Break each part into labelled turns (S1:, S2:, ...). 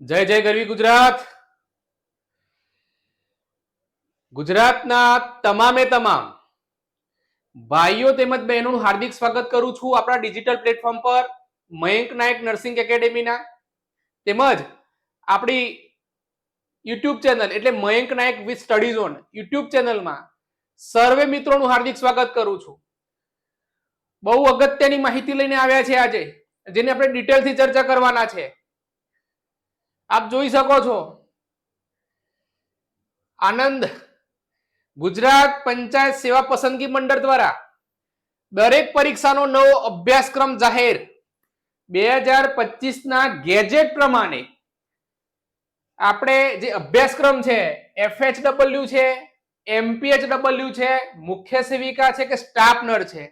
S1: જય જય ગરવી ગુજરાત. ગુજરાતના તમામે તમામ ભાઈઓ તેમજ બહેનોનું હાર્દિક સ્વાગત કરું છું આપણા ડિજિટલ પ્લેટફોર્મ પર, મયંક નાયક નર્સિંગ એકેડેમીના, તેમજ આપણી યુટ્યુબ ચેનલ એટલે Mayank Nayak with study zone YouTube ચેનલમાં સર્વે મિત્રોનું હાર્દિક સ્વાગત કરું છું. બહુ અગત્યની માહિતી લઈને આવ્યા છે આજે, જેની આપણે ડિટેલથી ચર્ચા કરવાના છે. આપ જોઈ શકો છો. આનંદ ગુજરાત પંચાયત સેવા પસંદગી મંડળ દ્વારા દરેક પરીક્ષાનો નવો અભ્યાસક્રમ જાહેર. બે હજાર પચીસના ગેજેટ પ્રમાણે આપણે જે અભ્યાસક્રમ છે એફએચ ડબલ્યુ છે એમપીએચ ડબલ્યુ છે, મુખ્ય સેવિકા છે કે સ્ટાફનર છે,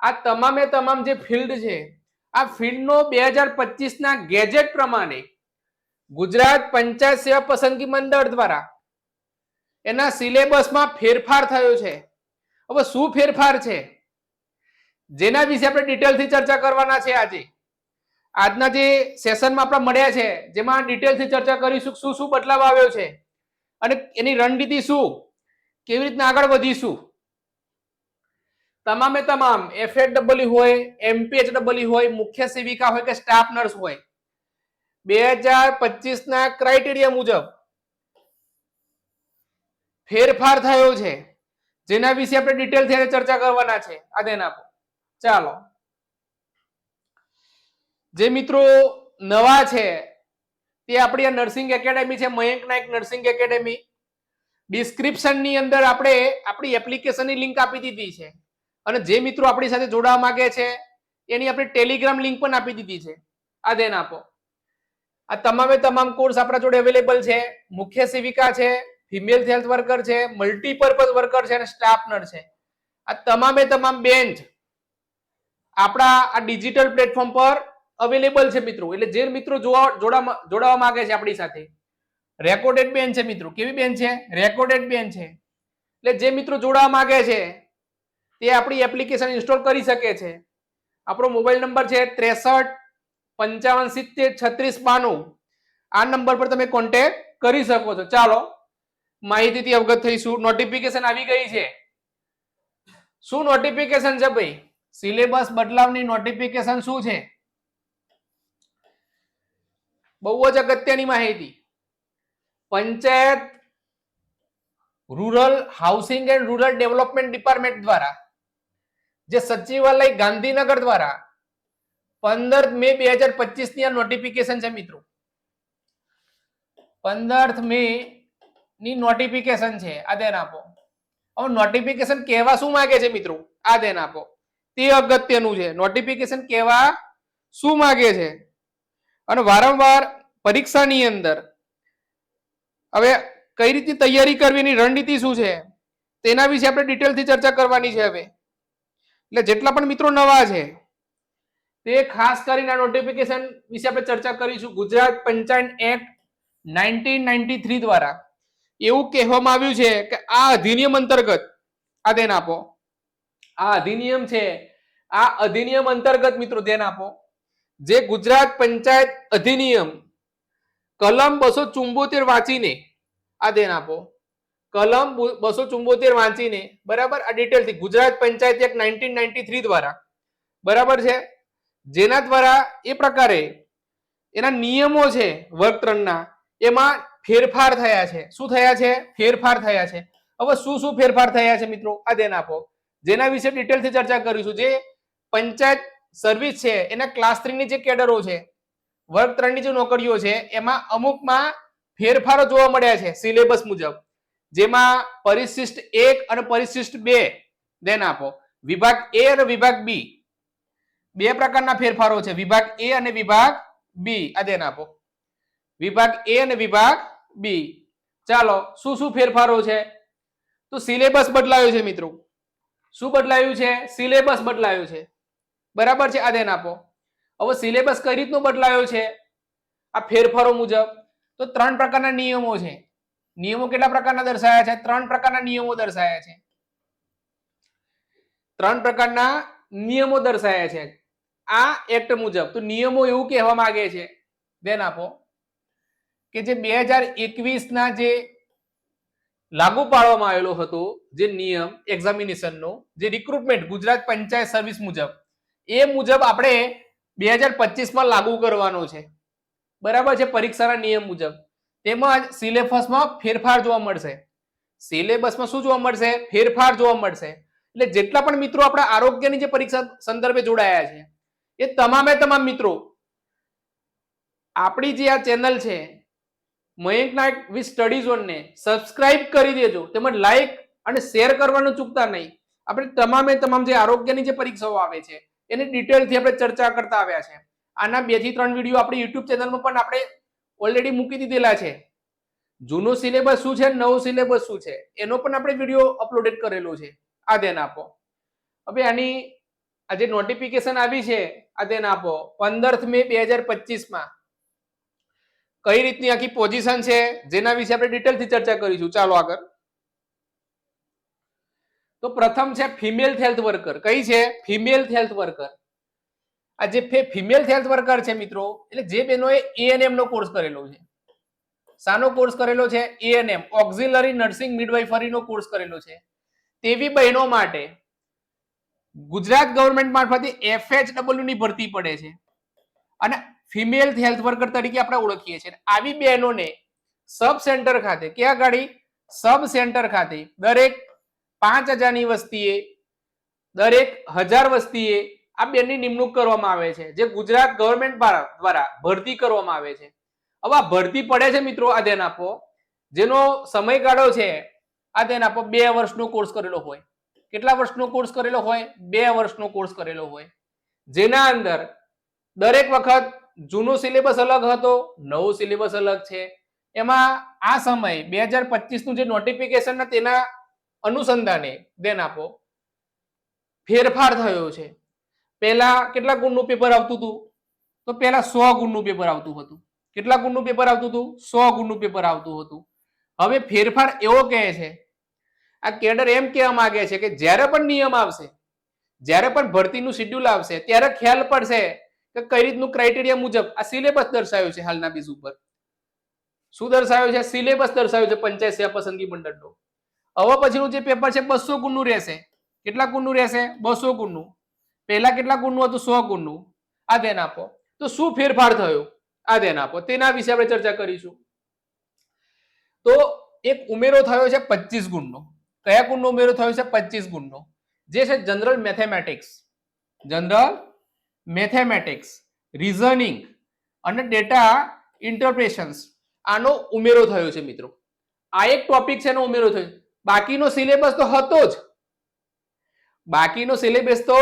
S1: આ તમામે તમામ જે ફિલ્ડ છે, આ ફિલ્ડનો બે હજાર પચીસના ગેજેટ પ્રમાણે ગુજરાત પંચાયત સેવા પસંદગી મંડળ દ્વારા એના સિલેબસમાં ફેરફાર થયો છે. હવે શું ફેરફાર છે? જેના વિશે આપણે ડિટેલથી ચર્ચા કરવાના છે આજે. આજના જે સેશનમાં આપણે મળ્યા છે, જેમાં ડિટેલથી ચર્ચા કરીશું શું શું બદલાવ આવ્યો છે. અને એની રણનીતિ શું? કેવી રીતના આગળ વધીશું? તમામે તમામ એફએડબલ્યુ હોય એમપીએચ ડબલ્યુ હોય, મુખ્ય સેવિકા હોય કે સ્ટાફ નર્સ હોય બે હજાર પચીસ ના ક્રાઇટેરિયા મુજબ ફેરફાર થયો છે. જેના વિશે આપણે ડિટેલથી ચર્ચા કરવાના છે. આ ધ્યાન આપો. ચાલો. જે મિત્રો નવા છે, તે આપણી આ નર્સિંગ એકેડેમી છે, મયંક નાયક નર્સિંગ એકેડેમી ડિસ્ક્રિપ્શનની અંદર આપણે આપણી એપ્લિકેશનની લિંક આપી દીધી છે. અને જે મિત્રો આપણી સાથે જોડાવા માંગે છે, એની આપણે ટેલિગ્રામ લિંક પણ આપી દીધી છે. આ ધ્યાન આપો. આ તમામે તમામ કોર્સ આપણા જોડે અવેલેબલ છે. મુખ્ય સેવિકા છે ફિમેલ હેલ્થ વર્કર છે મલ્ટીપર્પઝ વર્કર છે અને સ્ટાફ નર છે. આ તમામે તમામ બેન્ચ આપણા આ ડિજિટલ પ્લેટફોર્મ પર અવેલેબલ છે મિત્રો. એટલે જે મિત્રો જોવા જોડા જોડાવા માંગે છે આપણી સાથે. રેકોર્ડેડ બેન છે મિત્રો. કેવી બેન છે? રેકોર્ડેડ બેન છે. એટલે જે મિત્રો જોડાવા માંગે છે, તે આપણી એપ્લિકેશન ઇન્સ્ટોલ કરી શકે છે. આપણો મોબાઈલ નંબર છે ત્રેસઠ પંચાવન, સિત્તેર, છત્રીસ, બાણું. આ નંબર પર તમે કોન્ટેક્ટ કરી શકો છો. ચાલો, માહિતીથી અવગત થઈશું. નોટિફિકેશન આવી ગઈ છે. શું નોટિફિકેશન છે ભાઈ? સિલેબસ બદલાવની નોટિફિકેશન શું છે? બહુ જ અગત્યની માહિતી. Panchayat rural housing and rural development department દ્વારા, જે સચિવાલય ગાંધીનગર દ્વારા પંદર મે બે હજાર પચીસની આ નોટિફિકેશન છે મિત્રો. પંદર મે ની નોટિફિકેશન છે. આ ધ્યાન આપો. હવે નોટિફિકેશન કહેવા શું માંગે છે મિત્રો? આ ધ્યાન આપો. તે અગત્યનું છે. નોટિફિકેશન કહેવા શું માંગે છે? અને વારંવાર પરીક્ષાની અંદર હવે કઈ રીતની તૈયારી કરવી એની રણનીતિ શું છે? તેના વિશે આપણે ડિટેલથી ચર્ચા કરવાની છે હવે. એટલે જેટલા પણ મિત્રો નવા છે તે ખાસ કરીને આ નોટિફિકેશન વિશે આપણે ચર્ચા કરીશું. Gujarat panchayat act nineteen ninety three દ્વારા એવું કહેવામાં આવ્યું છે કે આ અધિનિયમ અંતર્ગત, આ ધ્યાન આપો. આ અધિનિયમ છે, આ અધિનિયમ અંતર્ગત મિત્રો ધ્યાન આપો. જે ગુજરાત પંચાયત અધિનિયમ કલમ બસો ચુંબોતેર વાંચીને, આ ધ્યાન આપો. કલમ બસો ચુંબોતેર વાંચીને, બરાબર આ ડિટેલથી Gujarat panchayat act nineteen ninety three દ્વારા, બરાબર છે? જેના દ્વારા એ પ્રકારે એના નિયમો છે વર્ગત્રણના એમાં ફેરફાર થયા છે. શું થયા છે? ફેરફાર થયા છે. હવે શું શું ફેરફાર થયા છે મિત્રો? આ ધ્યાન આપો. જેના વિશે ડિટેલથી ચર્ચા કરીશું. જે પંચાયત સર્વિસ છે, એના ક્લાસ થ્રીની જે કેડરો છે, વર્ગ ત્રણની જે નોકરીઓ છે, એમાં અમુકમાં ફેરફારો જોવા મળ્યા છે, સિલેબસ મુજબ. જેમાં પરિશિષ્ટ એક અને પરિશિષ્ટ બે. ધ્યાન આપો. વિભાગ એ અને વિભાગ બી. બે પ્રકારના ફેરફારો છે. વિભાગ એ અને વિભાગ બી આ ધ્યાન આપો. વિભાગ એ અને વિભાગ બી ચાલો, શું શું ફેરફારો છે? તો સિલેબસ બદલાયો છે મિત્રો. શું બદલાયું છે? સિલેબસ બદલાયો છે. બરાબર છે? આ ધ્યાન આપો. હવે સિલેબસ કઈ રીતનો બદલાયો છે? આ ફેરફારો મુજબ. તો ત્રણ પ્રકારના નિયમો છે. નિયમો કેટલા પ્રકારના દર્શાયા છે? ત્રણ પ્રકારના નિયમો દર્શાયા છે. ત્રણ પ્રકારના નિયમો દર્શાયા છે. આ એક્ટ મુજબ, તો નિયમો એવું કહેવા માંગે છે. ધ્યાન આપો કે જે બે હજાર એકવીસના જે લાગુ પાડવામાં આવેલો હતો, જે નિયમ એક્ઝામિનેશનનો જે રિક્રુટમેન્ટ ગુજરાત પંચાયત સર્વિસ મુજબ, એ મુજબ આપણે બે હજાર પચીસમાં લાગુ કરવાનો છે. બરાબર છે, પરીક્ષાના નિયમ મુજબ. તેમજ સિલેબસમાં ફેરફાર જોવા મળશે. સિલેબસમાં શું જોવા મળશે? ફેરફાર જોવા મળશે. એટલે જેટલા પણ મિત્રો આપણા આરોગ્યની જે પરીક્ષા સંદર્ભે જોડાયા છે એ તમામે તમામ મિત્રો, આપણી જે આ ચેનલ છે મયંક નાયક વિથ સ્ટડી ઝોનને સબસ્ક્રાઇબ કરી દેજો, તેમજ લાઈક અને શેર કરવાનું ચૂકતા નહીં. આપણે તમામે તમામ જે આરોગ્યની જે પરીક્ષાઓ આવે છે, એની ડિટેલથી આપણે ચર્ચા કરતા આવ્યા છે. આના બેથી ત્રણ વીડિયો આપણી યુટ્યુબ ચેનલમાં પણ આપણે ઓલરેડી મૂકી દીધેલા છે. જૂનો સિલેબસ શું છે, નવો સિલેબસ શું છે, એનો પણ આપણે વીડિયો અપલોડેડ કરેલો છે. આ ધ્યાન આપો. હવે આની આ જે નોટિફિકેશન આવી છે, આ તેને આપો. પંદરથ મે બે હજાર પચીસમાં. કઈ રીતની આખી પોઝિશન છે, જેના વિશે આપણે ડિટેલથી ચર્ચા કરીશું. ચાલો આગળ. તો પ્રથમ છે ફિમેલ હેલ્થ વર્કર કઈ છે? ફિમેલ હેલ્થ વર્કર આ જે ફિમેલ હેલ્થ વર્કર છે મિત્રો, એટલે જે બહેનોએ એએનએમ નો કોર્સ કરેલો છે. શાનો કોર્સ કરેલો છે? એએનએમ ઓક્ઝિલરી નર્સિંગ મિડવાઇફરી નો કોર્સ કરેલો છે. તેવી બહેનો માટે ગુજરાત ગવર્મેન્ટ મારફતે એફએચડબલ્યુ ની ભરતી પડે છે. અને ફિમેલ હેલ્થ વર્કર તરીકે આપણે ઓળખીએ છીએ. આવી બહેનોને સબ સેન્ટર ખાતે, ક્યાં ગાડી? સબ સેન્ટર ખાતે દરેક પાંચ હજારની વસ્તીએ, દરેક હજાર વસ્તીએ આ બેનની નિમણૂક કરવામાં આવે છે. જે ગુજરાત ગવર્મેન્ટ દ્વારા ભરતી કરવામાં આવે છે. હવે આ ભરતી પડે છે મિત્રો, આ ધ્યાન આપો. જેનો સમયગાળો છે, આ ધ્યાન આપો, બે વર્ષનો કોર્સ કરેલો હોય. કેટલા વર્ષનો કોર્સ કરેલો હોય? બે વર્ષનો કોર્સ કરેલો હોય. જેના અંદર દરેક વખત જૂનો સિલેબસ અલગ હતો, નવો સિલેબસ અલગ છે. એમાં આ સમય બે હજાર પચીસનું જે નોટિફિકેશન તેના અનુસંધાને ધ્યાન આપો, ફેરફાર થયો છે. પહેલા કેટલા ગુણનું પેપર આવતું હતું? તો પહેલા સો ગુણનું પેપર આવતું હતું. કેટલા ગુણનું પેપર આવતું હતું? સો ગુણનું પેપર આવતું હતું. હવે ફેરફાર એવો કહે છે આ કેડર એમ કહેવા માંગે છે કે જ્યારે પણ નિયમ આવશે, જ્યારે પણ ભરતીનું શિડ્યુલ આવશે, ત્યારે ખ્યાલ પડશે કે કઈ રીતનું ક્રાઇટેરિયા મુજબ આ સિલેબસ દર્શાવ્યો છે હાલના બીજ ઉપર. શું દર્શાવ્યો છે? સિલેબસ દર્શાવ્યો છે પંચાયત સેવા પસંદગી મંડળનો. હવે પછીનું જે પેપર છે બસો ગુણનું રહેશે. કેટલા ગુણનું રહેશે? બસો ગુણનું. પહેલા કેટલા ગુણનું હતું? સો ગુણનું. આ ધ્યાન આપો. તો શું ફેરફાર થયો? આ ધ્યાન આપો. તેના વિશે આપણે ચર્ચા કરીશું. તો એક ઉમેરો થયો છે પચીસ ગુણનો. કયા ગુણનો ઉમેરો થયો છે? પચીસ ગુણનો. જે છે general mathematics. General mathematics, reasoning અને ડેટા ઇન્ટરપ્રેશન્સ આનો ઉમેરો થયો છે મિત્રો. આ એક ટોપિક છે, એનો ઉમેરો થયો બાકીનો સિલેબસ તો હતો જ. બાકીનો સિલેબસ તો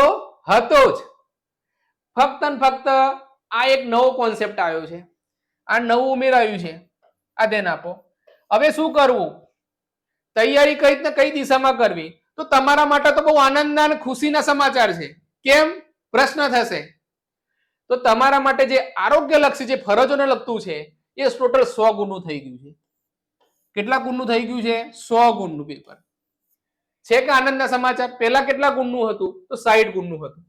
S1: હતો જ. ફક્ત ને ફક્ત આ એક નવો કોન્સેપ્ટ આવ્યો છે. આ નવું ઉમેરાયું છે. આ ધ્યાન આપો. હવે શું કરવું? તૈયારી કઈ રીતના કઈ દિશામાં કરવી? તો તમારા માટે તો બહુ આનંદના અને ખુશીના સમાચાર છે. કેમ? પ્રશ્ન થશે. તો તમારા માટે જે આરોગ્યલક્ષી જે ફરજોને લગતું છે, એ ટોટલ સો ગુણનું થઈ ગયું છે. કેટલા ગુણનું થઈ ગયું છે? સો ગુણનું પેપર છે કે આનંદના સમાચાર? પહેલા કેટલા ગુણનું હતું? તો સાઈઠ ગુણનું હતું.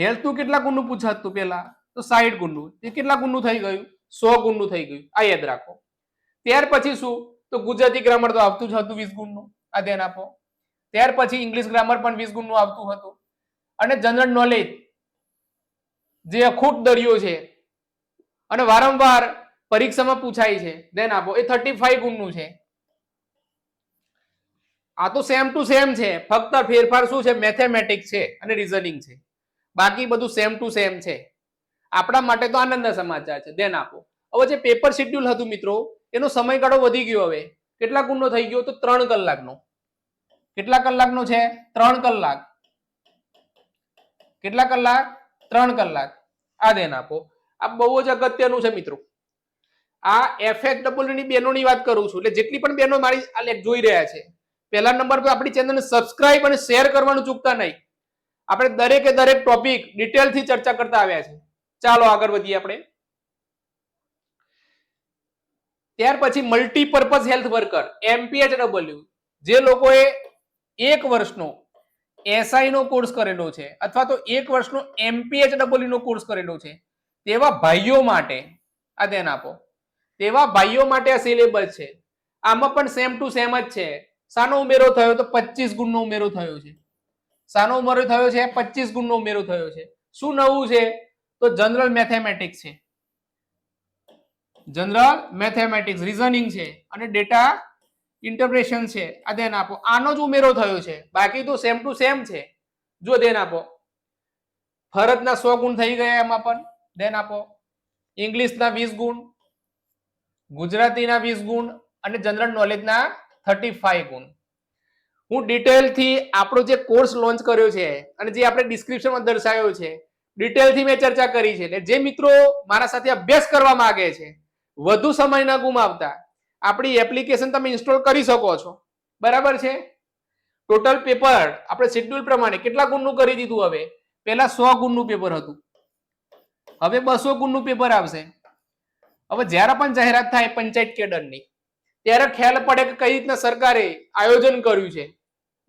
S1: હેલ્થનું કેટલા ગુણનું પૂછાતું પહેલા? તો સાઈઠ ગુણનું. એ કેટલા ગુણનું થઈ ગયું? સો ગુણનું થઈ ગયું. આ યાદ રાખો. ત્યાર પછી શું? તો ગુજરાતી ગ્રામર તો આવતું જ હતું વીસ ગુણનું. આ ધ્યાન આપો. ત્યાર પછી ઇંગ્લિશ ગ્રામર પણ વીસ ગુણનું આવતું હતું. અને જનરલ નોલેજ જે અખૂટ દરિયો છે, અને વારંવાર પરીક્ષામાં પૂછાય છે, ધ્યાન આપો. એ થર્ટી ફાઈવ ગુણનું છે. આ તો સેમ ટુ સેમ છે. ફક્ત ફેરફાર શું છે? મેથેમેટિક્સ છે અને રિઝનિંગ છે. બાકી બધું સેમ ટુ સેમ છે. આપણા માટે તો આનંદના સમાચાર છે. ધ્યાન આપો. હવે જે પેપર શેડ્યુલ હતું મિત્રો એનો સમયગાળો વધી ગયો હવે. કેટલા ગુણનો થઈ ગયો? તો ત્રણ કલાકનો. કેટલા કલાકનો છે? ત્રણ કલાક. કેટલા કલાક? ત્રણ કલાક. આ ધ્યાન આપો. આ બહુ જ અગત્યનું છે મિત્રો. આ એફ એક ની બહેનોની વાત કરું છું. એટલે જેટલી પણ બહેનો મારી આ લેખ જોઈ રહ્યા છે. પહેલા નંબર પર આપણી ચેનલને સબસ્ક્રાઇબ અને શેર કરવાનું ચૂકતા નહીં. આપણે દરેકે દરેક ટોપિક ડિટેલથી ચર્ચા કરતા આવ્યા છે. ચાલો આગળ વધીએ આપણે. ત્યાર પછી મલ્ટીપર્પઝ હેલ્થ વર્કર એમપીએચડબલ્યુ જે લોકોએ એક વર્ષનો એસઆઈ નો કોર્સ કરેલો છે અથવા તો એક વર્ષનો એમપીએચડબલ્યુ નો કોર્સ કરેલો છે, તેવા ભાઈઓ માટે, આ ધ્યાન આપો, તેવા ભાઈઓ માટે આ સિલેબસ છે. આમાં પણ સેમ ટુ સેમ જ છે. સાનો ઉમેરો થયો તો પચીસ ગુણનો ઉમેરો થયો છે. સાનો ઉમેરો થયો છે પચીસ ગુણનો ઉમેરો થયો છે. શું નવું છે? તો જનરલ મેથેમેટિક્સ છે. જનરલ મેથેમેટિક્સ રીઝનિંગ છે અને ડેટા ઇન્ટરપ્રેશન છે. આ ધ્યાન આપો. આનો જ ઉમેરો થયો છે. બાકી તો સેમ ટુ સેમ છે. જો ધ્યાન આપો. ફરજના સો ગુણ થઈ ગયા એમાં પણ. ધ્યાન આપો. ઇંગ્લિશના વીસ ગુણ, ગુજરાતીના વીસ ગુણ અને જનરલ નોલેજના થર્ટી ફાઈવ ગુણ. હું ડિટેલથી આપણો જે કોર્સ લોન્ચ કર્યો છે અને જે આપણે ડિસ્ક્રિપ્શનમાં દર્શાવ્યો છે ડિટેલથી મેં ચર્ચા કરી છે. એટલે જે મિત્રો મારા સાથે અભ્યાસ કરવા માગે છે વધુ સમય ન ગુમાવતા. આપણી એપ્લિકેશન તમે ઇન્સ્ટોલ કરી શકો છો. બરાબર છે? ટોટલ પેપર આપણે શેડ્યુલ પ્રમાણે કેટલા ગુણનું કરી દીધું હવે? પહેલા સો ગુણનું પેપર હતું. હવે બસો ગુણનું પેપર આવશે. હવે જ્યારે પણ જાહેરાત થાય પંચાયત કેડરની, ત્યારે ખ્યાલ પડે કે કઈ રીતના સરકારે આયોજન કર્યું છે.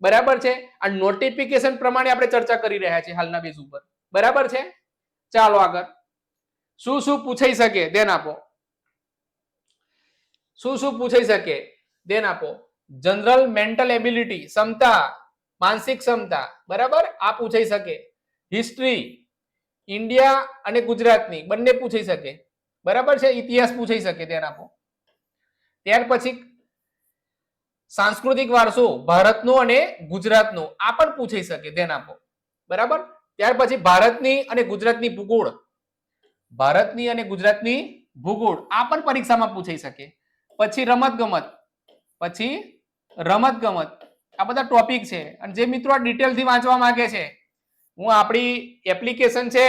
S1: બરાબર છે? આ નોટિફિકેશન પ્રમાણે આપણે ચર્ચા કરી રહ્યા છીએ હાલના બેઝ ઉપર. બરાબર છે? ચાલો આગળ. શું શું પૂછાઈ શકે? દેન આપો. શું શું પૂછાઈ શકે? દેન આપો જનરલ મેન્ટલ એબિલિટી ક્ષમતા, માનસિક ક્ષમતા, બરાબર? આ પૂછાઈ શકે. હિસ્ટ્રી ઇન્ડિયા અને ગુજરાતની, બંને પૂછાઈ શકે. બરાબર છે? ઇતિહાસ પૂછાઈ શકે ધ્યાન આપો. ત્યાર પછી, સાંસ્કૃતિક વારસો, ભારતનો અને ગુજરાતનો, આ પણ પૂછાઈ શકે ધ્યાન આપો. બરાબર? ત્યાર પછી, ભારતની અને ગુજરાતની ભૂગોળ. ભારતની અને ગુજરાતની ભૂગોળ, આ પણ પરીક્ષામાં પૂછાઈ શકે. પછી રમત ગમત પછી રમત ગમત આ બધા ટોપિક છે. અને જે મિત્રો આ ડિટેલથી વાંચવા માંગે છે, હું આપણી એપ્લિકેશન છે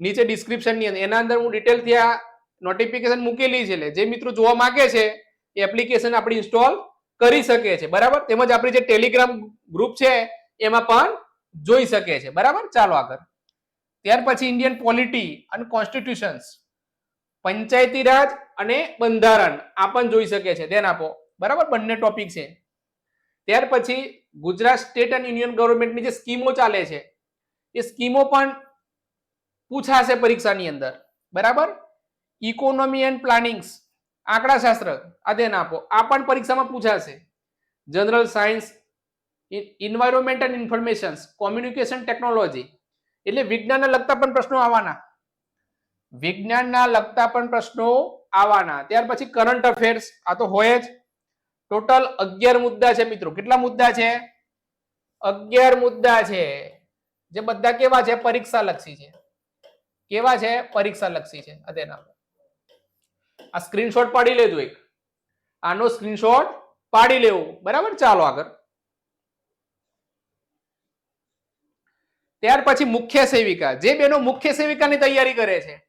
S1: નીચે ડિસ્ક્રિપ્શનની અંદર, એના અંદર હું ડિટેલથી આ નોટિફિકેશન મૂકેલી છે એટલે જે મિત્રો જોવા માંગે છે, એ એપ્લિકેશન આપણી ઇન્સ્ટોલ કરી શકે છે. બરાબર? તેમજ આપણી જે ટેલિગ્રામ ગ્રુપ છે, એમાં પણ જોઈ શકે છે. બરાબર? ચાલો આગળ. ત્યાર પછી ઇન્ડિયન પોલિટી અને કોન્સ્ટિટ્યુશન્સ પંચાયતી રાજ અને બંધારણ. આ પણ જોઈ શકે છે. ધ્યાન આપો. બરાબર? બંને ટોપિક છે. ત્યાર પછી ગુજરાત સ્ટેટ અને યુનિયન ગવર્મેન્ટની જે સ્કીમો ચાલે છે, એ સ્કીમો પણ પૂછાશે પરીક્ષાની અંદર. બરાબર? ઇકોનોમી એન્ડ પ્લાનિંગ્સ આંકડાશાસ્ત્ર. આ ધ્યાન આપો. આ પણ પરીક્ષામાં પૂછાશે. General science environment and informations communication technology એટલે વિજ્ઞાનને લગતા પણ પ્રશ્નો આવવાના. વિજ્ઞાનના લગતા પણ પ્રશ્નો આવવાના. ત્યાર પછી કરંટ અફેર્સ આ તો હોય જ. ટોટલ અગિયાર મુદ્દા છે મિત્રો. કેટલા મુદ્દા છે? અગિયાર મુદ્દા છે. જે બધા કેવા છે? પરીક્ષા લક્ષી છે. કેવા છે? પરીક્ષા લક્ષી છે તેના આ સ્ક્રીનશોટ પાડી લેજો એક. આનો સ્ક્રીનશોટ પાડી લેવું. બરાબર? ચાલો આગળ. ત્યાર પછી મુખ્ય સેવિકા. જે બેનો મુખ્ય સેવિકાની તૈયારી કરે છે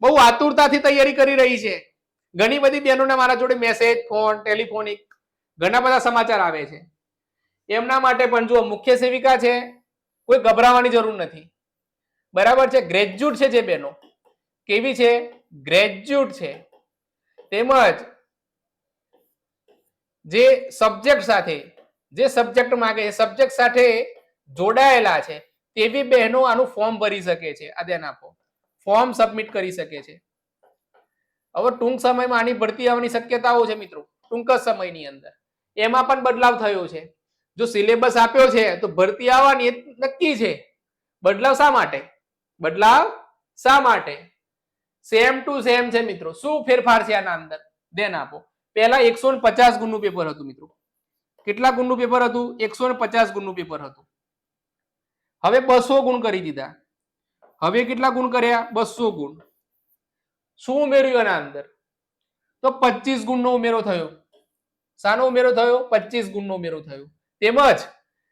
S1: બહુ આતુરતાથી તૈયારી કરી રહી છે. ઘણી બધી બહેનોને મારા જોડે મેસેજ ફોન ટેલિફોનિક ઘણા બધા સમાચાર આવે છે. એમના માટે પણ જુઓ, મુખ્ય સેવિકા છે, કોઈ ગભરાવાની જરૂર નથી. બરાબર છે? ગ્રેજ્યુએટ છે જે બેનો કેવી છે? ગ્રેજ્યુએટ છે. તેમજ જે સબ્જેક્ટ સાથે, જે સબ્જેક્ટ માંગે છે સબ્જેક્ટ સાથે જોડાયેલા છે, તેવી બહેનો આનું ફોર્મ ભરી શકે છે. આ ધ્યાન આપો. ફોર્મ સબમિટ કરી શકે છે. હવે ટૂંક સમયમાં આની ભરતી આવવાની શક્યતાઓ છે મિત્રો, ટૂંક જ સમયની અંદર. એમાં પણ બદલાવ થયો છે. જો સિલેબસ આપ્યો છે, તો ભરતી આવવાની નક્કી છે. બદલાવ શા માટે? બદલાવ શા માટે? સેમ ટુ સેમ છે મિત્રો. શું ફેરફાર છે આના અંદર? ધ્યાન આપો. પહેલા એકસો ને પચાસ ગુણનું પેપર હતું મિત્રો. કેટલા ગુણનું પેપર હતું? એકસો ને પચાસ ગુણનું પેપર હતું. હવે બસો ગુણ કરી દીધા. હવે કેટલા ગુણ કર્યા? બસો ગુણ. શું ઉમેર્યું એના અંદર? તો પચીસ ગુણનો ઉમેરો થયો. શાનો ઉમેરો થયો? પચીસ ગુણનો ઉમેરો થયો. તેમજ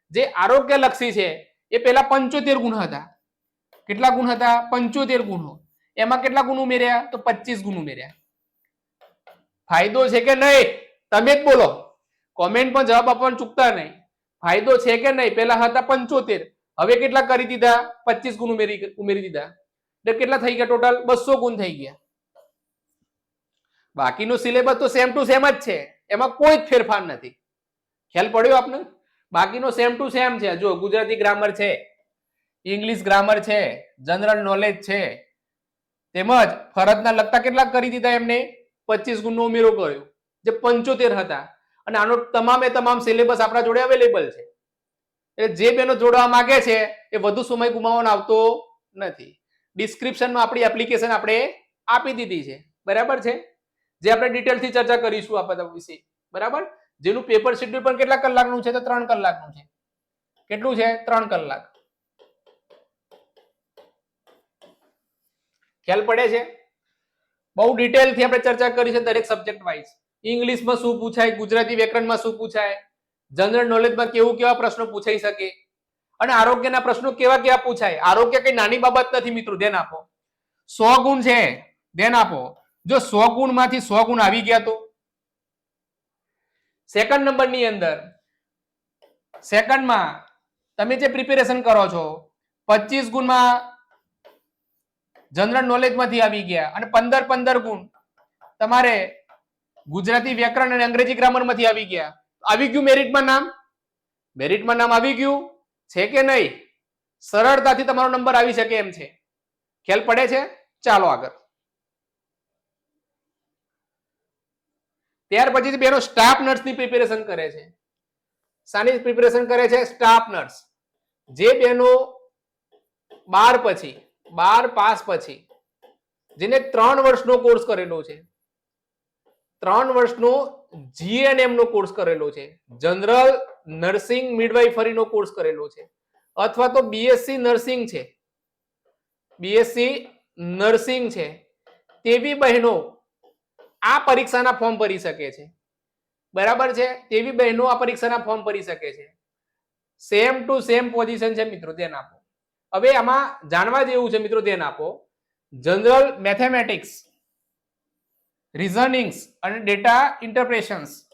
S1: જે આરોગ્ય લક્ષી છે, એ પેલા પંચોતેર ગુણ હતા. કેટલા ગુણ હતા? પંચોતેર ગુણો. એમાં કેટલા ગુણ ઉમેર્યા? તો પચીસ ગુણ ઉમેર્યા. ફાયદો છે કે નહીં? તમે જ બોલો. કોમેન્ટમાં જવાબ આપવાનું ચૂકતા નહીં. ફાયદો છે કે નહીં? પેલા હતા પંચોતેર. હવે કેટલા કરી દીધા? પચીસ ગુણ ઉમેરી ઉમેરી દીધા. એટલે કેટલા થઈ ગયા ટોટલ બસો ગુણ થઈ ગયા. બાકીનો સિલેબસ તો સેમ ટુ સેમ જ છે. એમાં કોઈ જ ફેરફાર નથી. ખ્યાલ પડ્યો આપને? બાકીનો સેમ ટુ સેમ છે. જો ગુજરાતી ગ્રામર છે ઇંગ્લિશ ગ્રામર છે જનરલ નોલેજ છે, તેમજ ફરજના લગતા કેટલા કરી દીધા એમને? પચીસ ગુણનો ઉમેરો કર્યો, જે પંચોતેર હતા. અને આનો તમામે તમામ સિલેબસ આપણા જોડે અવેલેબલ છે. એટલે જે બેનો જોડવા માંગે છે, એ વધુ સમય ગુમાવવાનો આવતો નથી. ડિસ્ક્રિપ્શનમાં આપણી એપ્લિકેશન આપણે આપી દીધી છે. બરાબર છે? જે આપણે ડિટેલથી ચર્ચા કરીશું આ બધા વિશે. બરાબર? જેનું પેપર શેડ્યુલ પણ કેટલા કલાકનું છે? તો ત્રણ કલાકનું છે. કેટલું છે? ત્રણ કલાક. ખ્યાલ પડે છે? બહુ ડિટેલથી આપણે ચર્ચા કરી છે દરેક સબ્જેક્ટ વાઇઝ ઇંગ્લિશમાં શું પૂછાય? ગુજરાતી વ્યાકરણમાં શું પૂછાય? જનરલ નોલેજમાં કેવું કેવા પ્રશ્નો પૂછાઈ શકે? અને આરોગ્યના પ્રશ્નો કેવા કેવા પૂછાય? આરોગ્ય કઈ નાની બાબત નથી મિત્રો, ધ્યાન આપો. સો ગુણ છે, ધ્યાન આપો. જો સો ગુણમાંથી સો ગુણ આવી ગયા તો? સેકન્ડ નંબરની અંદર સેકન્ડમાં તમે જે પ્રિપેરેશન કરો છો, પચીસ ગુણમાં જનરલ નોલેજમાંથી આવી ગયા અને પંદર પંદર ગુણ તમારે ગુજરાતી વ્યાકરણ અને અંગ્રેજી ગ્રામરમાંથી આવી ગયા. આવી ગયું મેરિટમાં નામ? મેરિટમાં નામ આવી ગયું? છે કે નહીં? સરળતાથી તમારો નંબર આવી શકે એમ છે. ખ્યાલ પડે છે? ચાલો આગળ. ત્યાર પછી બેનો સ્ટાફ નર્સની પ્રિપેરેશન કરે છે. શાની પ્રિપેરેશન કરે છે? સ્ટાફ નર્સ જે બેનો બાર પછી, બાર પાસ પછી, જેને ત્રણ વર્ષનો કોર્સ કરેલો છે. ત્રણ વર્ષનો જીએનએમ નો કોર્સ કરેલો છે. જનરલ નર્સિંગ મિડવાઇફરીનો કોર્સ કરેલો છે. અથવા તો બીએસસી નર્સિંગ છે. બીએસસી નર્સિંગ છે. તેવી બહેનો આ પરીક્ષાના ફોર્મ ભરી શકે છે. બરાબર છે? તેવી બહેનો આ પરીક્ષાના ફોર્મ ભરી શકે છે. સેમ ટુ સેમ પોઝિશન છે મિત્રો, ધ્યાન આપો. હવે આમાં જાણવા જેવું છે મિત્રો, ધ્યાન આપો. જનરલ મેથેમેટિક્સ રિઝનિંગ્સ અને ડેટા ઇન્ટરપ્રેશન્સ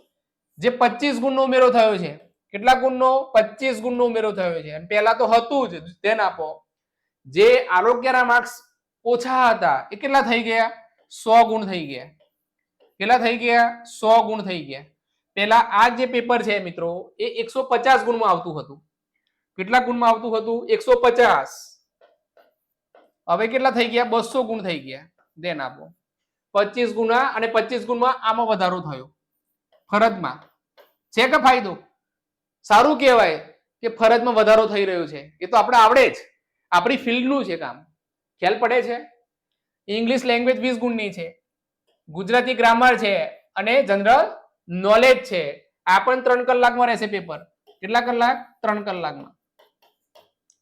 S1: જે પચીસ ગુણનો ઉમેરો થયો છે. કેટલા ગુણનો? પચીસ ગુણનો ઉમેરો થયો છે. અને પહેલા તો હતું જ, ધ્યાન આપો. જે આરોગ્યના માર્ક્સ ઓછા હતા, એ કેટલા થઈ ગયા? સો ગુણ થઈ ગયા. કેટલા થઈ ગયા? સો ગુણ થઈ ગયા. પહેલા આ જે પેપર છે મિત્રો, એ એકસો પચાસ ગુણમાં આવતું હતું. કેટલા ગુણમાં આવતું હતું? એકસો પચાસ. હવે કેટલા થઈ ગયા? બસો ગુણ થઈ ગયા. ધ્યાન આપો. પચીસ ગુણા અને પચીસ ગુણમાં આમાં વધારો થયો. ફરજમાં. છે કે ફાયદો? સારું કહેવાય કે ફરજમાં વધારો થઈ રહ્યો છે. એ તો આપણે આવડે જ. આપણી ફિલ્ડનું છે કામ. ખ્યાલ પડે છે? ઇંગ્લિશ લેંગ્વેજ વીસ ગુણની છે. ગુજરાતી ગ્રામર છે અને જનરલ નોલેજ છે. આ પણ ત્રણ કલાકમાં રહેશે પેપર. કેટલા કલાક? ત્રણ કલાકમાં.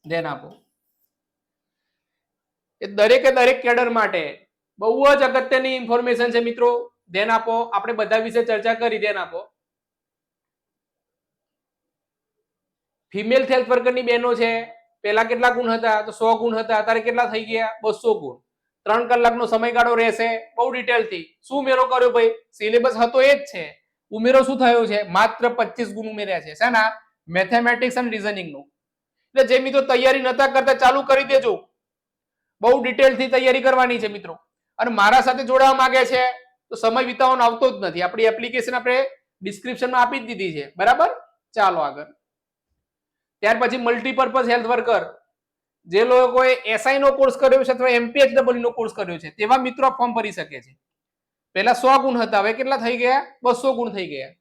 S1: ધ્યાન આપો. એ દરેકે દરેક કેડર માટે બહુ જ અગત્યની ઇન્ફોર્મેશન છે મિત્રો. ધ્યાન આપો, આપણે બધા વિશે ચર્ચા કરી ધ્યાન આપો. ફિમેલ હેલ્થ વર્કરની બહેનો છે, પહેલા કેટલા ગુણ હતા? તો સો ગુણ હતા, અત્યારે કેટલા થઈ ગયા? બસો ગુણ. ત્રણ કલાકનો સમયગાળો રહેશે, બહુ ડિટેલથી શું ઉમેરો કર્યો ભાઈ? સિલેબસ હતો એ જ છે. ઉમેરો શું થયો છે? માત્ર પચીસ ગુણ ઉમેર્યા છે. શાના? મેથેમેટિક્સ અને રિઝનિંગનું એટલે જે મિત્રો તૈયારી નતા કરતા, ચાલુ કરી દેજો. બહુ ડિટેલથી તૈયારી કરવાની છે મિત્રો. અને મારા સાથે જોડાવા માંગે છે, તો સમય વિતાવવાનો આવતો જ નથી. આપણી એપ્લિકેશન આપણે ડિસ્ક્રિપ્શનમાં આપી જ દીધી છે. બરાબર? ચાલો આગળ. ત્યાર પછી મલ્ટીપર્પઝ હેલ્થ વર્કર જે લોકોએ એસઆઈ નો કોર્સ કર્યો છે અથવા એમપીએચડબલ્યુ નો કોર્સ કર્યો છે, તેવા મિત્રો ફોર્મ ભરી શકે છે. પહેલા સો ગુણ હતા. હવે કેટલા થઈ ગયા? બસો ગુણ થઈ ગયા.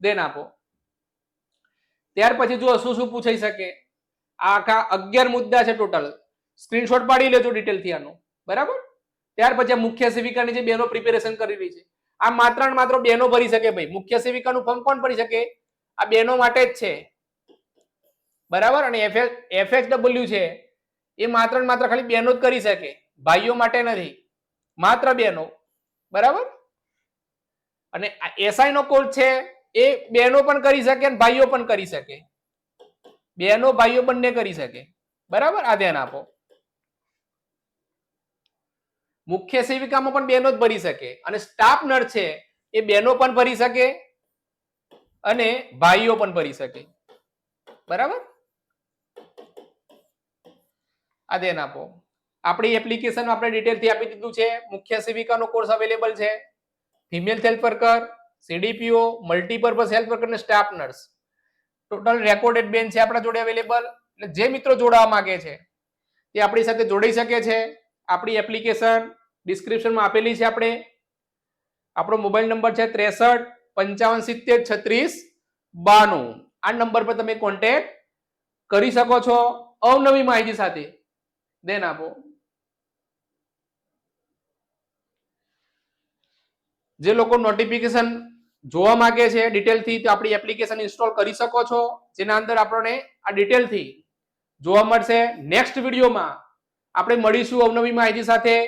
S1: દેન આપો. ત્યાર પછી જો શું શું પૂછાઈ શકે. આખા અગિયાર મુદ્દા છે ટોટલ સ્ક્રીનશોટ પાડી લેજો ડિટેલથી આનો. બરાબર? ત્યાર પછી મુખ્ય સેવિકાની જે બેનો પ્રિપેરેશન કરી રહી છે, આ માત્ર માત્ર બેનો ભરી શકે ભાઈ. મુખ્ય સેવિકાનું ફોર્મ કોણ ભરી શકે? આ બેનો માટે જ છે. બરાબર? અને એફએચડબલ્યુ છે, એ માત્ર માત્ર ખાલી બેનો જ કરી શકે. ભાઈઓ માટે નથી. માત્ર બેનો. બરાબર? અને એસઆઈ નો કોર્સ છે, એ બેનો પણ કરી શકે અને ભાઈઓ પણ કરી શકે. બેનો, ભાઈઓ બંને કરી શકે. બરાબર? આ ધ્યાન આપો. મુખ્ય સેવિકામાં પણ બેનો જ ભરી શકે. અને સ્ટાફ નર્સ છે, એ બેનો પણ ભરી શકે અને ભાઈઓ પણ ભરી શકે. બરાબર? આ ધ્યાન આપો. આપણી એપ્લિકેશન આપણે ડિટેલથી આપી દીધું છે. મુખ્ય સેવિકાનો કોર્સ અવેલેબલ છે. Female health worker CDPO multipurpose health worker અને સ્ટાફ નર્સ ટોટલ રેકોર્ડેડ બેન છે આપણા જોડે અવેલેબલ એટલે જે મિત્રો જોડાવા માંગે છે, તે આપણી સાથે જોડાઈ શકે છે. આપણી એપ્લિકેશન ડિસ્ક્રિપ્શનમાં આપેલી છે આપણે. આપણો મોબાઈલ નંબર છે ત્રેસઠ, પંચાવન, સિત્તેર, છત્રીસ બાનું આ નંબર પર તમે કોન્ટેક્ટ કરી શકો છો અવનવી માહિતી સાથે. દેન આપો. જે લોકો નોટિફિકેશન જોવા માંગે છે ડિટેલથી તો આપણી એપ્લિકેશન ઇન્સ્ટોલ કરી શકો છો. જેના અંદર આપણને આ ડિટેલથી જોવા મળશે નેક્સ્ટ વિડીયોમાં આપણે મળીશું અવનવી માહિતી સાથે.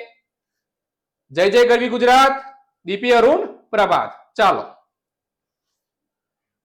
S1: જય જય ગરવી ગુજરાત. દીપી અરુણ પ્રભાત. ચાલો.